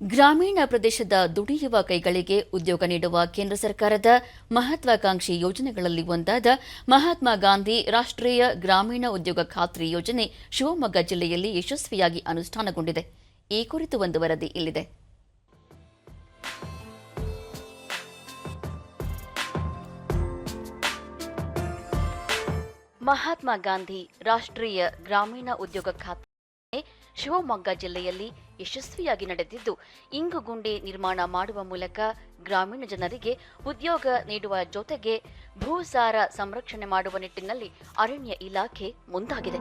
ಗ್ರಾಮೀಣ ಪ್ರದೇಶದ ದುಡಿಯುವ ಕೈಗಳಿಗೆ ಉದ್ಯೋಗ ನೀಡುವ ಕೇಂದ್ರ ಸರ್ಕಾರದ ಮಹತ್ವಾಕಾಂಕ್ಷಿ ಯೋಜನೆಗಳಲ್ಲಿ ಒಂದಾದ ಮಹಾತ್ಮ ಗಾಂಧಿ ರಾಷ್ಟ್ರೀಯ ಗ್ರಾಮೀಣ ಉದ್ಯೋಗ ಖಾತ್ರಿ ಯೋಜನೆ ಶಿವಮೊಗ್ಗ ಜಿಲ್ಲೆಯಲ್ಲಿ ಯಶಸ್ವಿಯಾಗಿ ಅನುಷ್ಠಾನಗೊಂಡಿದೆ. ಈ ಕುರಿತು ಒಂದು ವರದಿ ಇಲ್ಲಿದೆ. ಮಹಾತ್ಮ ಗಾಂಧಿ ರಾಷ್ಟ್ರೀಯ ಗ್ರಾಮೀಣ ಉದ್ಯೋಗ ಖಾತ್ರಿ ಶಿವಮೊಗ್ಗ ಜಿಲ್ಲೆಯಲ್ಲಿ ಯಶಸ್ವಿಯಾಗಿ ನಡೆದಿದ್ದು, ಇಂಗುಗುಂಡಿ ನಿರ್ಮಾಣ ಮಾಡುವ ಮೂಲಕ ಗ್ರಾಮೀಣ ಜನರಿಗೆ ಉದ್ಯೋಗ ನೀಡುವ ಜೊತೆಗೆ ಭೂಸಾರ ಸಂರಕ್ಷಣೆ ಮಾಡುವ ನಿಟ್ಟಿನಲ್ಲಿ ಅರಣ್ಯ ಇಲಾಖೆ ಮುಂದಾಗಿದೆ.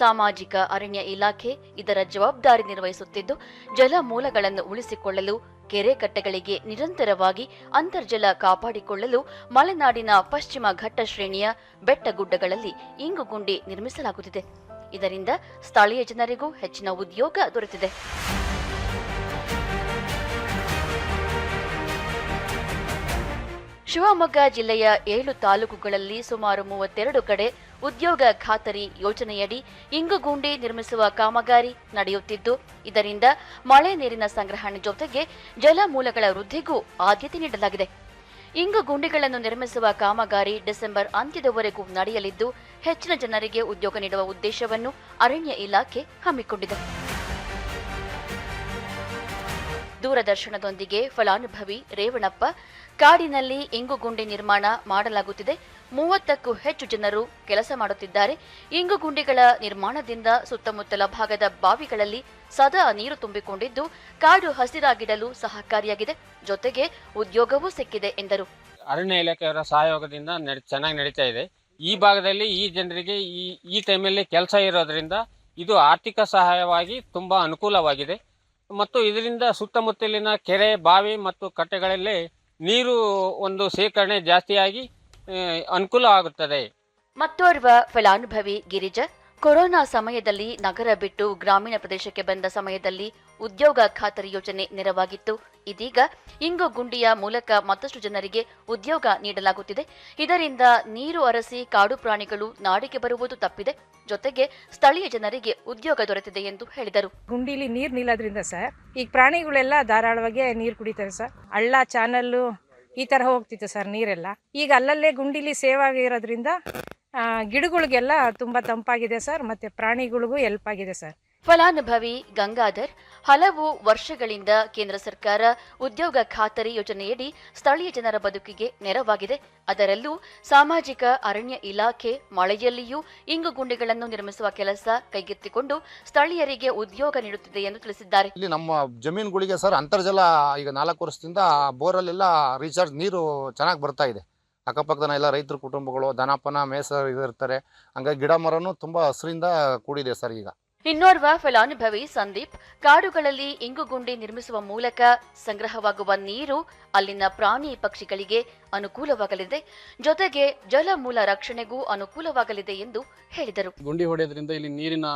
ಸಾಮಾಜಿಕ ಅರಣ್ಯ ಇಲಾಖೆ ಇದರ ಜವಾಬ್ದಾರಿ ನಿರ್ವಹಿಸುತ್ತಿದ್ದು ಜಲಮೂಲಗಳನ್ನು ಉಳಿಸಿಕೊಳ್ಳಲು, ಕೆರೆ ಕಟ್ಟೆಗಳಿಗೆ ನಿರಂತರವಾಗಿ ಅಂತರ್ಜಲ ಕಾಪಾಡಿಕೊಳ್ಳಲು ಮಲೆನಾಡಿನ ಪಶ್ಚಿಮ ಘಟ್ಟ ಶ್ರೇಣಿಯ ಬೆಟ್ಟಗುಡ್ಡಗಳಲ್ಲಿ ಇಂಗುಗುಂಡಿ ನಿರ್ಮಿಸಲಾಗುತ್ತಿದೆ. ಇದರಿಂದ ಸ್ಥಳೀಯ ಜನರಿಗೂ ಹೆಚ್ಚಿನ ಉದ್ಯೋಗ ದೊರೆತಿದೆ. ಶಿವಮೊಗ್ಗ ಜಿಲ್ಲೆಯ ಏಳು ತಾಲೂಕುಗಳಲ್ಲಿ ಸುಮಾರು ಮೂವತ್ತೆರಡು ಕಡೆ ಉದ್ಯೋಗ ಖಾತರಿ ಯೋಜನೆಯಡಿ ಇಂಗುಗುಂಡಿ ನಿರ್ಮಿಸುವ ಕಾಮಗಾರಿ ನಡೆಯುತ್ತಿದ್ದು, ಇದರಿಂದ ಮಳೆ ನೀರಿನ ಸಂಗ್ರಹಣೆ ಜೊತೆಗೆ ಜಲಮೂಲಗಳ ವೃದ್ಧಿಗೂ ಆದ್ಯತೆ ನೀಡಲಾಗಿದೆ. ಇಂಗು ಗುಂಡಿಗಳನ್ನು ನಿರ್ಮಿಸುವ ಕಾಮಗಾರಿ ಡಿಸೆಂಬರ್ ಅಂತ್ಯದವರೆಗೂ ನಡೆಯಲಿದ್ದು, ಹೆಚ್ಚಿನ ಜನರಿಗೆ ಉದ್ಯೋಗ ನೀಡುವ ಉದ್ದೇಶವನ್ನು ಅರಣ್ಯ ಇಲಾಖೆ ಹಮ್ಮಿಕೊಂಡಿದೆ. ದೂರದರ್ಶನದೊಂದಿಗೆ ಫಲಾನುಭವಿ ರೇವಣಪ್ಪ, ಕಾಡಿನಲ್ಲಿ ಇಂಗುಗುಂಡಿ ನಿರ್ಮಾಣ ಮಾಡಲಾಗುತ್ತಿದೆ. ಮೂವತ್ತಕ್ಕೂ ಹೆಚ್ಚು ಜನರು ಕೆಲಸ ಮಾಡುತ್ತಿದ್ದಾರೆ. ಇಂಗು ಗುಂಡಿಗಳ ನಿರ್ಮಾಣದಿಂದ ಸುತ್ತಮುತ್ತಲ ಭಾಗದ ಬಾವಿಗಳಲ್ಲಿ ಸದಾ ನೀರು ತುಂಬಿಕೊಂಡಿದ್ದು, ಕಾಡು ಹಸಿರಾಗಿಡಲು ಸಹಕಾರಿಯಾಗಿದೆ. ಜೊತೆಗೆ ಉದ್ಯೋಗವೂ ಸಿಕ್ಕಿದೆ ಎಂದರು. ಅರಣ್ಯ ಇಲಾಖೆಯವರ ಸಹಯೋಗದಿಂದ ಚೆನ್ನಾಗಿ ನಡೀತಾ ಇದೆ. ಈ ಭಾಗದಲ್ಲಿ ಈ ಜನರಿಗೆ ಈ ಈ ಟೈಮಲ್ಲಿ ಕೆಲಸ ಇರೋದ್ರಿಂದ ಇದು ಆರ್ಥಿಕ ಸಹಾಯವಾಗಿ ತುಂಬ ಅನುಕೂಲವಾಗಿದೆ. ಮತ್ತು ಇದರಿಂದ ಸುತ್ತಮುತ್ತಲಿನ ಕೆರೆ, ಬಾವಿ ಮತ್ತು ಕಟ್ಟೆಗಳಲ್ಲಿ ನೀರು ಒಂದು ಶೇಖರಣೆ ಜಾಸ್ತಿಯಾಗಿ ಅನುಕೂಲ ಆಗುತ್ತದೆ. ಮತ್ತೋರ್ವ ಫಲಾನುಭವಿ ಗಿರಿಜಾ ಕೊರೋನಾ ಸಮಯದಲ್ಲಿ ನಗರ ಬಿಟ್ಟು ಗ್ರಾಮೀಣ ಪ್ರದೇಶಕ್ಕೆ ಬಂದ ಸಮಯದಲ್ಲಿ ಉದ್ಯೋಗ ಖಾತರಿ ಯೋಜನೆ ನೆರವಾಗಿತ್ತು. ಇದೀಗ ಇಂಗು ಗುಂಡಿಯ ಮೂಲಕ ಮತ್ತಷ್ಟು ಜನರಿಗೆ ಉದ್ಯೋಗ ನೀಡಲಾಗುತ್ತಿದೆ. ಇದರಿಂದ ನೀರು ಅರಸಿ ಕಾಡು ಪ್ರಾಣಿಗಳು ನಾಡಿಗೆ ಬರುವುದು ತಪ್ಪಿದೆ. ಜೊತೆಗೆ ಸ್ಥಳೀಯ ಜನರಿಗೆ ಉದ್ಯೋಗ ದೊರೆತಿದೆ ಎಂದು ಹೇಳಿದರು. ಗುಂಡಿಲಿ ನೀರು ನಿಲ್ಲೋದ್ರಿಂದ ಸರ್ ಈಗ ಪ್ರಾಣಿಗಳೆಲ್ಲ ಧಾರಾಳವಾಗಿ ನೀರು ಕುಡಿತಾರೆ ಸರ್. ಹಳ್ಳ ಚಾನಲ್ಲು ಈ ಥರ ಹೋಗ್ತಿತ್ತು ಸರ್ ನೀರೆಲ್ಲ. ಈಗ ಅಲ್ಲಲ್ಲೇ ಗುಂಡಿಲಿ ಸೇವ್ ಆಗಿರೋದ್ರಿಂದ ಗಿಡಗಳಿಗೆಲ್ಲ ತುಂಬ ತಂಪಾಗಿದೆ ಸರ್, ಮತ್ತು ಪ್ರಾಣಿಗಳಿಗೂ ಹೆಲ್ಪ್ ಆಗಿದೆ ಸರ್. ಫಲಾನುಭವಿ ಗಂಗಾಧರ್ ಹಲವು ವರ್ಷಗಳಿಂದ ಕೇಂದ್ರ ಸರ್ಕಾರ ಉದ್ಯೋಗ ಖಾತರಿ ಯೋಜನೆಯಡಿ ಸ್ಥಳೀಯ ಜನರ ಬದುಕಿಗೆ ನೆರವಾಗಿದೆ. ಅದರಲ್ಲೂ ಸಾಮಾಜಿಕ ಅರಣ್ಯ ಇಲಾಖೆ ಮಳೆಯಲ್ಲಿಯೂ ಇಂಗುಗುಂಡಿಗಳನ್ನು ನಿರ್ಮಿಸುವ ಕೆಲಸ ಕೈಗೆತ್ತಿಕೊಂಡು ಸ್ಥಳೀಯರಿಗೆ ಉದ್ಯೋಗ ನೀಡುತ್ತಿದೆ ಎಂದು ತಿಳಿಸಿದ್ದಾರೆ. ಇಲ್ಲಿ ನಮ್ಮ ಜಮೀನುಗಳಿಗೆ ಸರ್ ಅಂತರ್ಜಲ ಈಗ ನಾಲ್ಕು ವರ್ಷದಿಂದ ಬೋರಲ್ಲೆಲ್ಲ ರೀಚಾರ್ಜ್ ನೀರು ಚೆನ್ನಾಗಿ ಬರ್ತಾ ಇದೆ. ಅಕ್ಕಪಕ್ಕದ ಎಲ್ಲ ರೈತರ ಕುಟುಂಬಗಳು ದನಪನ ಮೇಸ ಇರ್ತಾರೆ ಹಂಗಾಗಿ ಗಿಡ ಮರನೂ ತುಂಬ ಹಸಿರಿಂದ ಕೂಡಿದೆ ಸರ್ ಈಗ. ಇನ್ನೋರ್ವ ಫಲಾನುಭವಿ ಸಂದೀಪ್ ಕಾಡುಗಳಲ್ಲಿ ಇಂಗುಗುಂಡಿ ನಿರ್ಮಿಸುವ ಮೂಲಕ ಸಂಗ್ರಹವಾಗುವ ನೀರು ಅಲ್ಲಿನ ಪ್ರಾಣಿ ಪಕ್ಷಿಗಳಿಗೆ ಅನುಕೂಲವಾಗಲಿದೆ. ಜೊತೆಗೆ ಜಲಮೂಲ ರಕ್ಷಣೆಗೂ ಅನುಕೂಲವಾಗಲಿದೆ ಎಂದು ಹೇಳಿದರು. ಗುಂಡಿ ಹೊಡೆಯೋದ್ರಿಂದ ಇಲ್ಲಿ ನೀರಿನ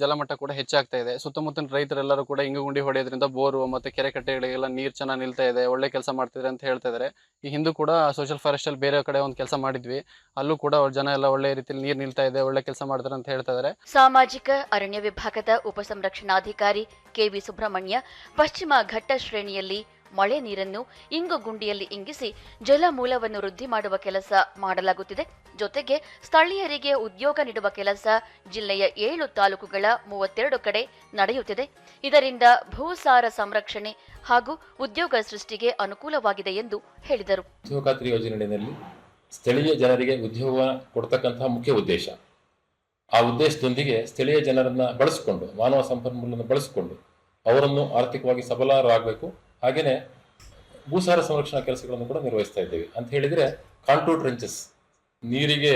ಜಲಮಟ್ಟ ಕೂಡ ಹೆಚ್ಚಾಗ್ತಾ ಇದೆ. ಸುತ್ತಮುತ್ತಲಿನ ರೈತರೆಲ್ಲರೂ ಕೂಡ ಇಂಗು ಗುಂಡಿ ಹೊಡೆಯೋದ್ರಿಂದ ಬೋರು ಮತ್ತೆ ಕೆರೆ ಕಟ್ಟೆಗಳಿಗೆಲ್ಲ ನೀರು ಚೆನ್ನಾಗಿ ನಿಲ್ತಾ ಇದೆ ಒಳ್ಳೆ ಕೆಲಸ ಮಾಡ್ತಿದ್ರೆ ಅಂತ ಹೇಳ್ತಾ ಇದಾರೆ. ಈ ಹಿಂದೂ ಕೂಡ ಸೋಷಿಯಲ್ ಫಾರೆಸ್ಟ್ ಅಲ್ಲಿ ಬೇರೆ ಕಡೆ ಒಂದು ಕೆಲಸ ಮಾಡಿದ್ವಿ. ಅಲ್ಲೂ ಕೂಡ ಅವ್ರ ಜನ ಎಲ್ಲ ಒಳ್ಳೆ ರೀತಿಯಲ್ಲಿ ನೀರು ನಿಲ್ತಾ ಇದೆ ಒಳ್ಳೆ ಕೆಲಸ ಮಾಡ್ತಾರೆ ಅಂತ ಹೇಳ್ತಾ ಇದಾರೆ. ಸಾಮಾಜಿಕ ಅರಣ್ಯ ವಿಭಾಗದ ಉಪಸಂರಕ್ಷಣಾಧಿಕಾರಿ ಕೆವಿ ಸುಬ್ರಹ್ಮಣ್ಯ ಪಶ್ಚಿಮ ಘಟ್ಟ ಶ್ರೇಣಿಯಲ್ಲಿ ಮಳೆ ನೀರನ್ನು ಇಂಗು ಗುಂಡಿಯಲ್ಲಿ ಇಂಗಿಸಿ ಜಲಮೂಲವನ್ನು ವೃದ್ಧಿ ಮಾಡುವ ಕೆಲಸ ಮಾಡಲಾಗುತ್ತಿದೆ. ಜೊತೆಗೆ ಸ್ಥಳೀಯರಿಗೆ ಉದ್ಯೋಗ ನೀಡುವ ಕೆಲಸ ಜಿಲ್ಲೆಯ ಏಳು ತಾಲೂಕುಗಳ ಮೂವತ್ತೆರಡು ಕಡೆ ನಡೆಯುತ್ತಿದೆ. ಇದರಿಂದ ಭೂಸಾರ ಸಂರಕ್ಷಣೆ ಹಾಗೂ ಉದ್ಯೋಗ ಸೃಷ್ಟಿಗೆ ಅನುಕೂಲವಾಗಿದೆ ಎಂದು ಹೇಳಿದರು. ಸ್ಥಳೀಯ ಜನರಿಗೆ ಉದ್ಯೋಗ ಕೊಡ್ತಕ್ಕಂತಹ ಮುಖ್ಯ ಉದ್ದೇಶ. ಆ ಉದ್ದೇಶದೊಂದಿಗೆ ಸ್ಥಳೀಯ ಜನರನ್ನ ಬಳಸಿಕೊಂಡು, ಮಾನವ ಸಂಪನ್ಮೂಲವನ್ನು ಬಳಸಿಕೊಂಡು ಅವರನ್ನು ಆರ್ಥಿಕವಾಗಿ ಸಬಲರಾಗಬೇಕು. ಹಾಗೆಯೇ ಭೂಸಾರ ಸಂರಕ್ಷಣಾ ಕೆಲಸಗಳನ್ನು ಕೂಡ ನಿರ್ವಹಿಸ್ತಾ ಇದ್ದೇವೆ. ಅಂತ ಹೇಳಿದ್ರೆ ಕಾಂಟೂರ್ ಟ್ರೆಂಚಸ್ ನೀರಿಗೆ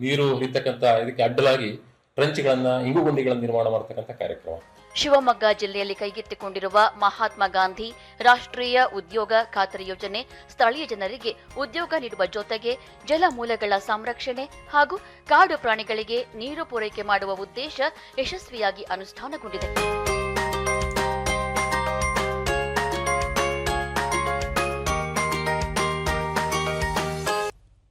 ನೀರು ಹರಿತಕ್ಕಂಥ ಇದಕ್ಕೆ ಅಡ್ಡಲಾಗಿ ಟ್ರೆಂಚ್ಗಳನ್ನ ಇಂಗುಗುಂಡಿಗಳನ್ನು ನಿರ್ಮಾಣ ಮಾಡತಕ್ಕಂಥ ಕಾರ್ಯಕ್ರಮ. ಶಿವಮೊಗ್ಗ ಜಿಲ್ಲೆಯಲ್ಲಿ ಕೈಗೆತ್ತಿಕೊಂಡಿರುವ ಮಹಾತ್ಮ ಗಾಂಧಿ ರಾಷ್ಟ್ರೀಯ ಉದ್ಯೋಗ ಖಾತರಿ ಯೋಜನೆ ಸ್ಥಳೀಯ ಜನರಿಗೆ ಉದ್ಯೋಗ ನೀಡುವ ಜೊತೆಗೆ ಜಲಮೂಲಗಳ ಸಂರಕ್ಷಣೆ ಹಾಗೂ ಕಾಡು ಪ್ರಾಣಿಗಳಿಗೆ ನೀರು ಪೂರೈಕೆ ಮಾಡುವ ಉದ್ದೇಶ ಯಶಸ್ವಿಯಾಗಿ ಅನುಷ್ಠಾನಗೊಂಡಿದೆ.